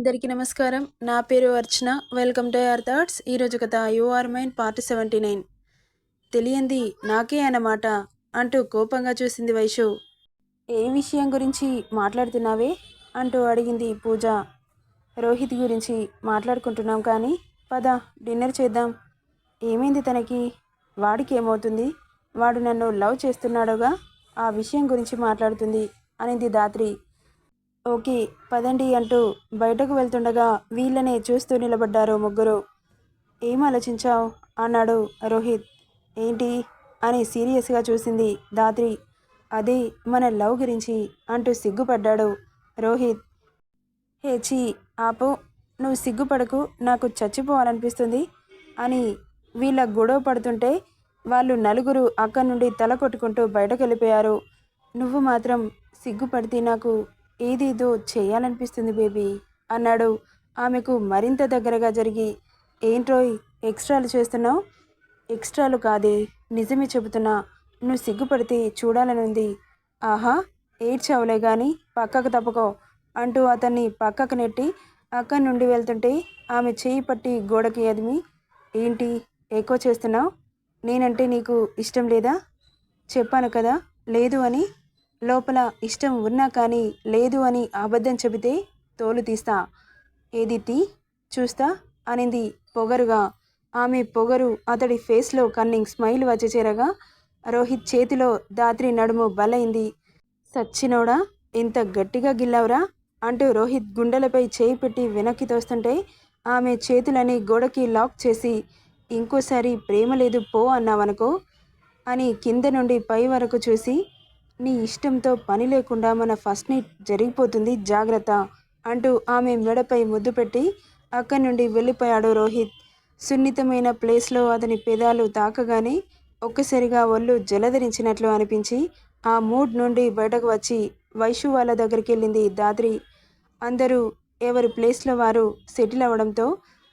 అందరికీ నమస్కారం. నా పేరు Archana. Welcome to our thoughts. ఈరోజు కథ you are mine part seventy nine. తెలియంది నాకే అన్నమాట అంటూ కోపంగా చూసింది వైషు. ఏ విషయం గురించి మాట్లాడుతున్నావే? అంటూ అడిగింది పూజ. రోహిత్ గురించి మాట్లాడుకుంటున్నాం కానీ పద డిన్నర్ చేద్దాం. ఏమైంది తనకి? వాడికి ఏమవుతుంది? వాడు నన్ను లవ్ చేస్తున్నాడుగా? ఆ విషయం గురించి మాట్లాడుతుంది అనింది దాత్రి ఓకే పదండి అంటూ బయటకు వెళ్తుండగా వీళ్ళనే చూస్తూ నిలబడ్డారు ముగ్గురు. ఏం ఆలోచించావు? అన్నాడు రోహిత్. ఏంటి? అని సీరియస్గా చూసింది దాత్రి అదే మన లవ్ గురించి అంటూ సిగ్గుపడ్డాడు రోహిత్. హే చీ ఆపు. నువ్వు సిగ్గుపడకు. నాకు చచ్చిపోవాలనిపిస్తుంది అని వీళ్ళ గొడవ పడుతుంటే వాళ్ళు నలుగురు అక్కడి నుండి తల కొట్టుకుంటూ బయటకు వెళ్ళిపోయారు నువ్వు మాత్రం సిగ్గుపడితే నాకు ఏదేదో చేయాలనిపిస్తుంది బేబీ అన్నాడు. ఆమెకు మరింత దగ్గరగా జరిగి ఏంట్రోయ్ ఎక్స్ట్రాలు చేస్తున్నావు? ఎక్స్ట్రాలు కాదే నిజమే చెబుతున్నా. నువ్వు సిగ్గుపడితే చూడాలనుంది ఆహా ఏడ్చావులే గాని పక్కకు తప్పుకో అంటూ అతన్ని పక్కకు నెట్టి అక్కడి నుండి వెళ్తుంటే ఆమె చేయి పట్టి గోడకి అదిమి ఏంటి ఎక్కువ చేస్తున్నావు? నేనంటే నీకు ఇష్టం లేదా? చెప్పాను కదా లేదు అని లోపల ఇష్టం ఉన్నా కానీ లేదు అని అబద్ధం చెబితే తోలు తీస్తా. ఏది చూస్తా? అనింది పొగరుగా. ఆమె పొగరు అతడి ఫేస్లో కన్నింగ్ స్మైల్ వచ్చి చేరగా రోహిత్ చేతిలో దాత్రి నడుము బలైంది. సచ్చినోడా ఇంత గట్టిగా గిల్లావురా? అంటూ రోహిత్ గుండెలపై చేయి పెట్టి వెనక్కి తోస్తుంటే ఆమె చేతులని గోడకి లాక్ చేసి ఇంకోసారి ప్రేమ లేదు పో అన్నావనుకో అని కింద నుండి పై వరకు చూసి నీ ఇష్టంతో పని లేకుండా మన ఫస్ట్ నైట్ జరిగిపోతుంది జాగ్రత్త అంటూ ఆమె మెడపై ముద్దు పెట్టి అక్కడి నుండి వెళ్ళిపోయాడు రోహిత్. సున్నితమైన ప్లేస్లో అతని పెదాలు తాకగానే ఒక్కసారిగా ఒళ్ళు జలధరించినట్లు అనిపించి ఆ మూడ్ నుండి బయటకు వచ్చి వైషు వాళ్ళ దగ్గరికి వెళ్ళింది దాద్రి. అందరూ ఎవరి ప్లేస్లో వారు సెటిల్ అవ్వడంతో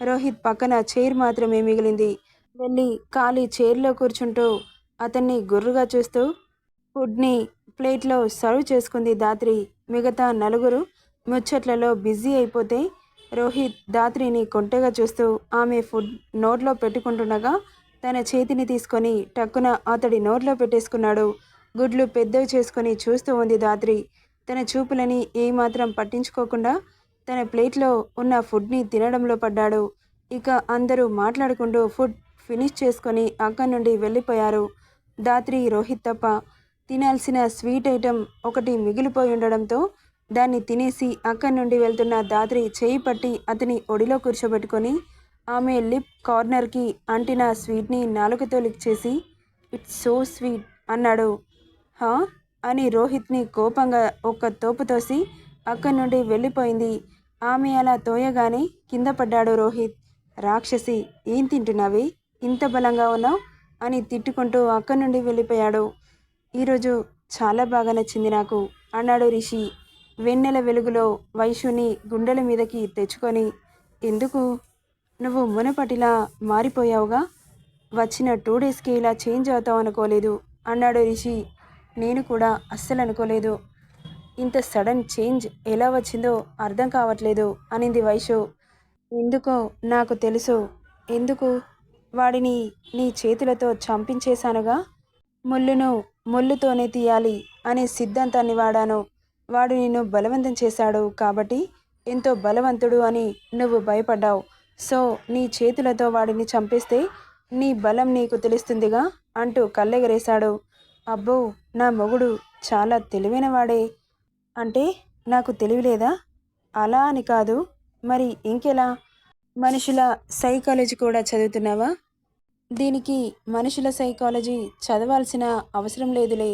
రోహిత్ పక్కన చైర్ మాత్రమే మిగిలింది. వెళ్ళి ఖాళీ చైర్లో కూర్చుంటూ అతన్ని గుర్రుగా చూస్తూ ఫుడ్ని ప్లేట్లో సర్వ్ చేసుకుంది దాత్రి. మిగతా నలుగురు ముచ్చట్లలో బిజీ అయిపోతే రోహిత్ దాత్రిని కొంటెగా చూస్తూ ఆమె ఫుడ్ నోట్లో పెట్టుకుంటుండగా తన చేతిని తీసుకొని టక్కున అతడి నోట్లో పెట్టేసుకున్నాడు. గుడ్లు పెద్దవి చేసుకొని చూస్తూ ఉంది దాత్రి. తన చూపులని ఏమాత్రం పట్టించుకోకుండా తన ప్లేట్లో ఉన్న ఫుడ్ని తినడంలో పడ్డాడు. ఇక అందరూ మాట్లాడుకుంటూ ఫుడ్ ఫినిష్ చేసుకొని అక్కడి నుండి వెళ్ళిపోయారు. దాత్రి రోహిత్ తప్ప తినాల్సిన స్వీట్ ఐటెం ఒకటి మిగిలిపోయి ఉండడంతో దాన్ని తినేసి అక్కడి నుండి వెళ్తున్న దాత్రి చేయి పట్టి అతని ఒడిలో కూర్చోబెట్టుకొని ఆమె లిప్ కార్నర్కి అంటిన స్వీట్ని నాలుకతో లిక్ చేసి ఇట్స్ సో స్వీట్ అన్నాడు. హా? అని రోహిత్ని కోపంగా ఒక్క తోపు తోసి అక్కడి నుండి వెళ్ళిపోయింది. ఆమె అలా తోయగానే కింద పడ్డాడు రోహిత్. రాక్షసి ఏం తింటున్నావి? ఇంత బలంగా ఉన్నావు? అని తిట్టుకుంటూ అక్కడి నుండి వెళ్ళిపోయాడు. ఈరోజు చాలా బాగా నచ్చింది నాకు. అన్నాడు రిషి. వెన్నెల వెలుగులో వైశుని గుండెల మీదకి తెచ్చుకొని ఎందుకు? నువ్వు మునపటిలా మారిపోయావుగా? వచ్చిన టూ డేస్కి ఇలా చేంజ్ అవుతావు అనుకోలేదు అన్నాడు రిషి. నేను కూడా అస్సలు అనుకోలేదు. ఇంత సడన్ చేంజ్ ఎలా వచ్చిందో అర్థం కావట్లేదు అనింది వైషు ఎందుకో నాకు తెలుసు. ఎందుకు? వాడిని నీ చేతులతో చంపించేశానుగా? ముళ్ళును ముళ్ళుతోనే తీయాలి అనే సిద్ధాంతాన్ని వాడాను. వాడు నిన్ను బలవంతం చేశాడు కాబట్టి ఎంతో బలవంతుడు అని నువ్వు భయపడ్డావు. సో నీ చేతులతో వాడిని చంపేస్తే నీ బలం నీకు తెలుస్తుందిగా అంటూ కళ్ళెగరేశాడు. అబ్బో నా మొగుడు చాలా తెలివైనవాడే. అంటే నాకు తెలివిలేదా? అలా అని కాదు. మరి ఇంకెలా? మనుషుల సైకాలజీ కూడా చదువుతున్నావా? దీనికి మనుషుల సైకాలజీ చదవాల్సిన అవసరం లేదులే.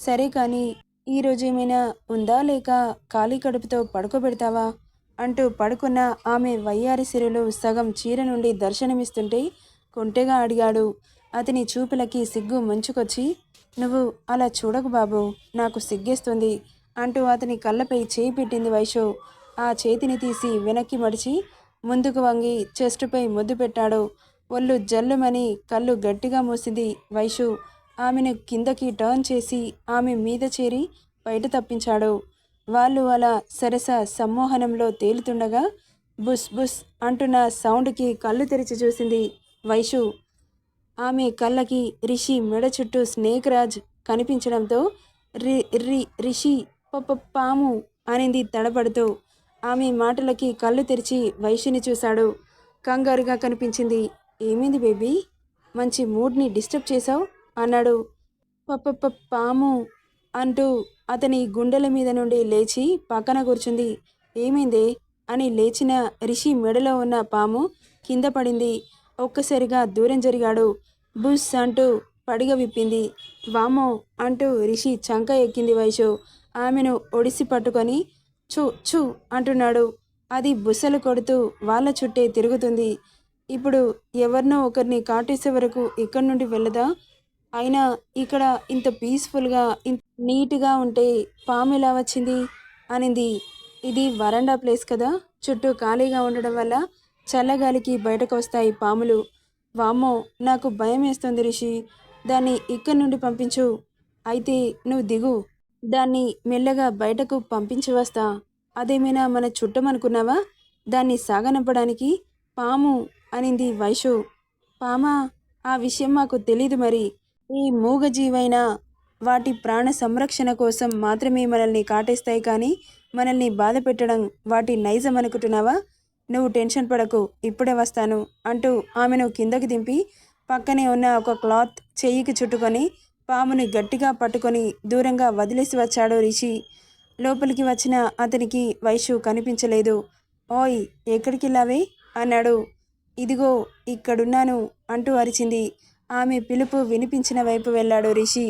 సరే కానీ ఈరోజు ఏమైనా ఉందా లేక ఖాళీ కడుపుతో పడుకోబెడతావా? అంటూ పడుకున్న ఆమె వయ్యారి సిరులు సగం చీర నుండి దర్శనమిస్తుంటే కొంటెగా అడిగాడు. అతని చూపులకి సిగ్గు ముంచుకొచ్చి నువ్వు అలా చూడకు బాబు నాకు సిగ్గేస్తుంది అంటూ అతని కళ్ళపై చేయి పెట్టింది వైషు ఆ చేతిని తీసి వెనక్కి మడిచి ముందుకు వంగి చెస్టుపై ముద్దు పెట్టాడు. ఒళ్ళు జల్లుమని కళ్ళు గట్టిగా మూసింది వైషు. ఆమెను కిందకి టర్న్ చేసి ఆమె మీద చేరి బయట తప్పించాడు. వాళ్ళు అలా సరస సమ్మోహనంలో తేలుతుండగా బుస్ బుస్ అంటున్న సౌండ్కి కళ్ళు తెరిచి చూసింది వైషు. ఆమె కళ్ళకి రిషి మెడ చుట్టూ స్నేక్ రాజ్ కనిపించడంతో రి రి రిషి పప్ప పాము అనింది తడబడుతూ ఆమె మాటలకి కళ్ళు తెరిచి వైషుని చూశాడు. కంగారుగా కనిపించింది ఏమైంది బేబీ? మంచి మూడ్ని డిస్టర్బ్ చేశావు? అన్నాడు. పప్ప పాము అంటూ అతని గుండెల మీద నుండి లేచి పక్కన కూర్చుంది. ఏమైంది? అని లేచిన రిషి మెడలో ఉన్న పాము కింద పడింది. ఒక్కసారిగా దూరం జరిగాడు. బుస్ అంటూ పడిగ విప్పింది. వామో అంటూ రిషి చంక ఎక్కింది వైషు. ఆమెను ఒడిసి పట్టుకొని చూ చూ అంటున్నాడు. అది బుసలు కొడుతూ వాళ్ళ చుట్టే తిరుగుతుంది. ఇప్పుడు ఎవరినో ఒకరిని కాటేసే వరకు ఇక్కడి నుండి వెళ్ళదా? అయినా ఇక్కడ ఇంత పీస్ఫుల్గా ఇంత నీట్గా ఉంటే పాము ఎలా వచ్చింది? అనింది. ఇది వరండా ప్లేస్ కదా? చుట్టూ ఖాళీగా ఉండడం వల్ల చల్లగాలికి బయటకు వస్తాయి పాములు. వామ్మో నాకు భయం వేస్తుంది రిషి. దాన్ని ఇక్కడి నుండి పంపించు. అయితే నువ్వు దిగు. దాన్ని మెల్లగా బయటకు పంపించి వస్తా. అదేమైనా మన చుట్టమనుకున్నావా? దాన్ని సాగనంపడానికి పాము అనింది వైషు. పామా ఆ విషయం మాకు తెలీదు మరి. ఈ మూగజీవైనా వాటి ప్రాణ సంరక్షణ కోసం మాత్రమే మనల్ని కాటేస్తాయి కానీ మనల్ని బాధ పెట్టడం వాటి నైజం అనుకుంటున్నావా? నువ్వు టెన్షన్ పడకు ఇప్పుడే వస్తాను అంటూ ఆమెను కిందకు దింపి పక్కనే ఉన్న ఒక క్లాత్ చెయ్యికి చుట్టుకొని పాముని గట్టిగా పట్టుకొని దూరంగా వదిలేసి వచ్చాడు రిషి. లోపలికి వచ్చిన అతనికి వైషు కనిపించలేదు. ఓయ్ ఎక్కడికి వెళ్ళావే? అన్నాడు ఇదిగో ఇక్కడున్నాను అంటూ అరిచింది. ఆమె పిలుపు వినిపించిన వైపు వెళ్ళాడు రిషి.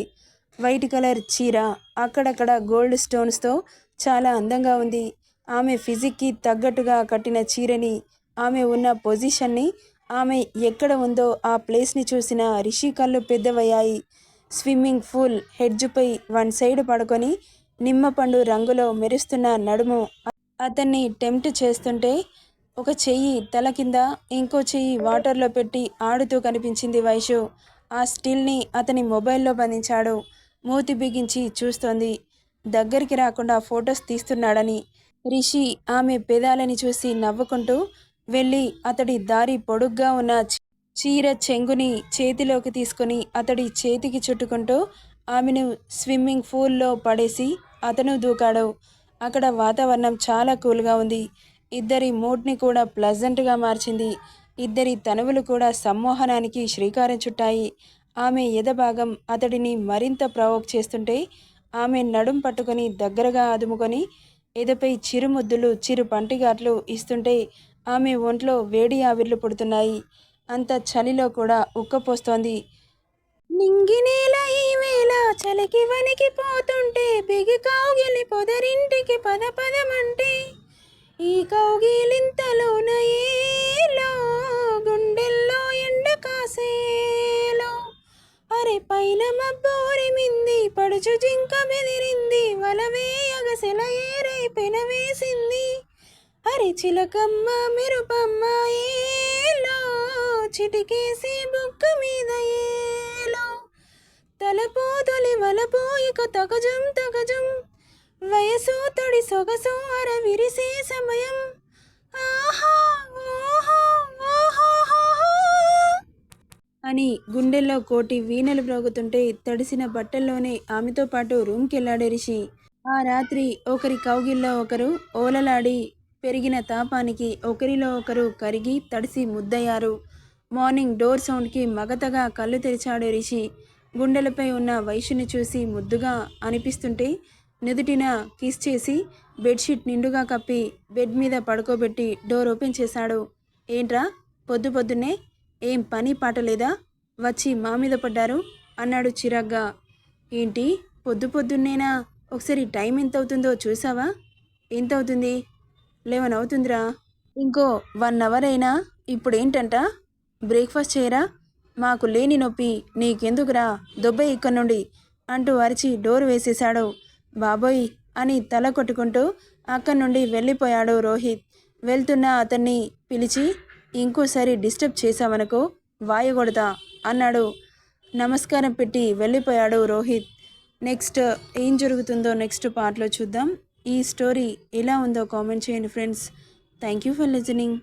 వైట్ కలర్ చీర అక్కడక్కడ గోల్డ్ స్టోన్స్తో చాలా అందంగా ఉంది. ఆమె ఫిజిక్కి తగ్గట్టుగా కట్టిన చీరని ఆమె ఉన్న పొజిషన్ని ఆమె ఎక్కడ ఉందో ఆ ప్లేస్ని చూసిన రిషి కళ్ళు పెద్దవయ్యాయి. స్విమ్మింగ్ పూల్ హెడ్జ్పై వన్ సైడ్ పడుకొని నిమ్మపండు రంగులో మెరుస్తున్న నడుము. అతన్ని టెంప్ట్ చేస్తుంటే ఒక చెయ్యి తల కింద ఇంకో చెయ్యి వాటర్లో పెట్టి ఆడుతూ కనిపించింది వైషు. ఆ స్టిల్ని అతని మొబైల్లో బంధించాడు. మూతి బిగించి చూస్తోంది. దగ్గరికి రాకుండా ఫొటోస్ తీస్తున్నాడని. రిషి ఆమె పెదాలని చూసి నవ్వుకుంటూ వెళ్ళి అతడి దారి పొడుగ్గా ఉన్న చీర చెంగుని చేతిలోకి తీసుకొని అతడి చేతికి చుట్టుకుంటూ ఆమెను స్విమ్మింగ్ పూల్లో పడేసి అతను దూకాడు. అక్కడ వాతావరణం చాలా కూల్గా ఉంది. ఇద్దరి మూడ్ని కూడా ప్లజెంట్గా మార్చింది. ఇద్దరి తనువులు కూడా సమ్మోహనానికి శ్రీకారం చుట్టాయి. ఆమె ఎదభాగం అతడిని మరింత ప్రవోక్ చేస్తుంటే ఆమె నడుం పట్టుకొని దగ్గరగా అదుముకొని ఎదపై చిరుముద్దులు చిరు పంటిగాట్లు ఇస్తుంటే ఆమె ఒంట్లో వేడి ఆవిర్లు పుడుతున్నాయి. అంత చలిలో కూడా ఉక్కపోస్తోంది. నింగినేల ఈ వేళ చలికి వనికి పోతుంటే బిగి కౌగిలి పొదరింటికి పద పదమంటే ఈ కౌగిలింతలోన ఏలో గుండెల్లో ఎండ కాసేలో అరే పైన మబ్బోరి మింది పడుచు జింక బెదిరింది వలవే సెల ఏరే పెనవేసింది అరే చిలకమ్మ మెరుపమ్మ ఏలో చిటికేసి బుక్క మీద ఏలో. తలపో తొలి వలపో ఇక తగజం తగజం వయసు తడి సొగసు అర విరిసే సమయం అని గుండెల్లో కోటి వీణలు ప్రోగుతుంటే తడిసిన బట్టల్లోనే ఆమెతో పాటు రూమ్కి వెళ్ళాడు రిషి. ఆ రాత్రి ఒకరి కౌగిల్లో ఒకరు ఓలలాడి పెరిగిన తాపానికి ఒకరిలో ఒకరు కరిగి తడిసి ముద్దయ్యారు. మార్నింగ్ డోర్ సౌండ్కి మగతగా కళ్ళు తెరిచాడు రిషి. గుండెలపై ఉన్న వైశ్యుని చూసి ముద్దుగా అనిపిస్తుంటే నుదుటిన కిస్ చేసి బెడ్షీట్ నిండుగా కప్పి బెడ్ మీద పడుకోబెట్టి డోర్ ఓపెన్ చేశాడు. ఏంట్రా? పొద్దు పొద్దున్నే ఏం పని పాట లేదా? వచ్చి మా మీద పడ్డారు? అన్నాడు చిరాగ్గా. ఏంటి? పొద్దు పొద్దున్నేనా? ఒకసారి టైం ఎంత అవుతుందో చూసావా? ఎంత అవుతుంది లెవెన్ అవుతుందిరా. ఇంకో వన్ అవర్ అయినా ఇప్పుడేంటంట? బ్రేక్ఫాస్ట్ చేయరా? మాకు లేని నొప్పి నీకెందుకురా? దొబ్బే ఇక్కడ నుండి అంటూ అరిచి డోర్ వేసేశాడు. బాబోయ్ అని తల కొట్టుకుంటూ అక్కడి నుండి వెళ్ళిపోయాడు రోహిత్. వెళ్తున్న అతన్ని పిలిచి ఇంకోసారి డిస్టర్బ్ చేశావనుకో వాయగొడతా అన్నాడు. నమస్కారం పెట్టి వెళ్ళిపోయాడు రోహిత్. నెక్స్ట్ ఏం జరుగుతుందో నెక్స్ట్ పార్ట్లో చూద్దాం. ఈ స్టోరీ ఎలా ఉందో కామెంట్ చేయండి friends. Thank you for listening.